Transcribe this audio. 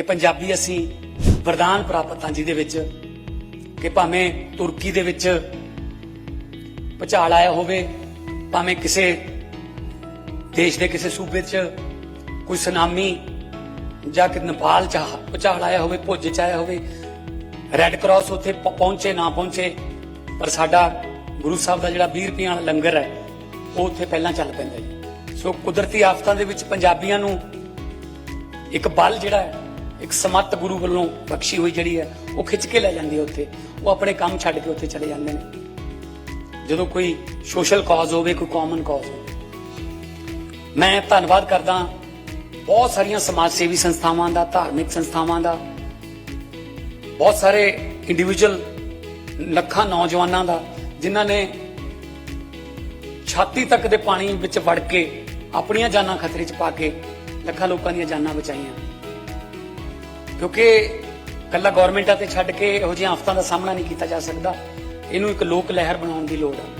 ਕਿ ਪੰਜਾਬੀ ਅਸੀਂ ਵਰਦਾਨ ਪ੍ਰਾਪਤ ਹਾਂ ਜਿਹਦੇ ਵਿੱਚ ਕਿ ਭਾਵੇਂ ਤੁਰਕੀ ਦੇ ਵਿੱਚ ਭੁਚਾਲ ਆਇਆ ਹੋਵੇ, ਭਾਵੇਂ ਕਿਸੇ ਦੇਸ਼ ਦੇ ਕਿਸੇ ਸੂਬੇ 'ਚ ਕੋਈ ਸੁਨਾਮੀ ਜਾਂ ਕਿ ਨੇਪਾਲ 'ਚ ਭੁਚਾਲ ਆਇਆ ਹੋਵੇ, ਭੁੱਜ 'ਚ ਆਇਆ ਹੋਵੇ ਰੈੱਡ ਕਰਾਸ ਉੱਥੇ ਪ- ਪਹੁੰਚੇ, ਨਾ ਪਹੁੰਚੇ, ਪਰ ਸਾਡਾ ਗੁਰੂ ਸਾਹਿਬ ਦਾ ਜਿਹੜਾ 20 ਰੁਪਈਆਂ ਵਾਲਾ ਲੰਗਰ ਹੈ, ਉਹ ਉੱਥੇ ਪਹਿਲਾਂ ਚੱਲ ਪੈਂਦਾ ਜੀ। ਸੋ ਕੁਦਰਤੀ ਆਫਤਾਂ ਦੇ ਵਿੱਚ ਪੰਜਾਬੀਆਂ ਨੂੰ ਇੱਕ ਬਲ ਜਿਹੜਾ ਹੈ ਇੱਕ ਸਮੱਤ ਗੁਰੂ ਵੱਲੋਂ ਬਖਸ਼ੀ ਹੋਈ ਜਿਹੜੀ ਹੈ, ਉਹ ਖਿੱਚ ਕੇ ਲੈ ਜਾਂਦੀ ਹੈ ਉੱਥੇ। ਉਹ ਆਪਣੇ ਕੰਮ ਛੱਡ ਕੇ ਉੱਥੇ ਚਲੇ ਜਾਂਦੇ ਨੇ। ਜਦੋਂ ਕੋਈ ਸੋਸ਼ਲ ਕਾਜ਼ ਹੋਵੇ, ਕੋਈ ਕਾਮਨ ਕਾਜ਼ ਹੋਵੇ। ਮੈਂ ਧੰਨਵਾਦ ਕਰਦਾ ਬਹੁਤ ਸਾਰੀਆਂ ਸਮਾਜ ਸੇਵੀ ਸੰਸਥਾਵਾਂ ਦਾ, ਧਾਰਮਿਕ ਸੰਸਥਾਵਾਂ ਦਾ, ਬਹੁਤ ਸਾਰੇ ਇੰਡੀਵਿਜੂਅਲ ਲੱਖਾਂ ਨੌਜਵਾਨਾਂ ਦਾ, ਜਿਨ੍ਹਾਂ ਨੇ ਛਾਤੀ ਤੱਕ ਦੇ ਪਾਣੀ ਵਿੱਚ ਵੜ ਕੇ ਆਪਣੀਆਂ ਜਾਨਾਂ ਖਤਰੇ 'ਚ ਪਾ ਕੇ ਲੱਖਾਂ ਲੋਕਾਂ ਦੀਆਂ ਜਾਨਾਂ ਬਚਾਈਆਂ। ਕਿਉਂਕਿ ਕੱਲਾ ਗਵਰਨਮੈਂਟਾਂ ਤੇ ਛੱਡ ਕੇ ਇਹੋ ਜਿਹੀਆਂ ਆਫਤਾਂ ਦਾ ਸਾਹਮਣਾ ਨਹੀਂ ਕੀਤਾ ਜਾ ਸਕਦਾ। ਇਹਨੂੰ ਇੱਕ ਲੋਕ ਲਹਿਰ ਬਣਾਉਣ ਦੀ ਲੋੜ ਹੈ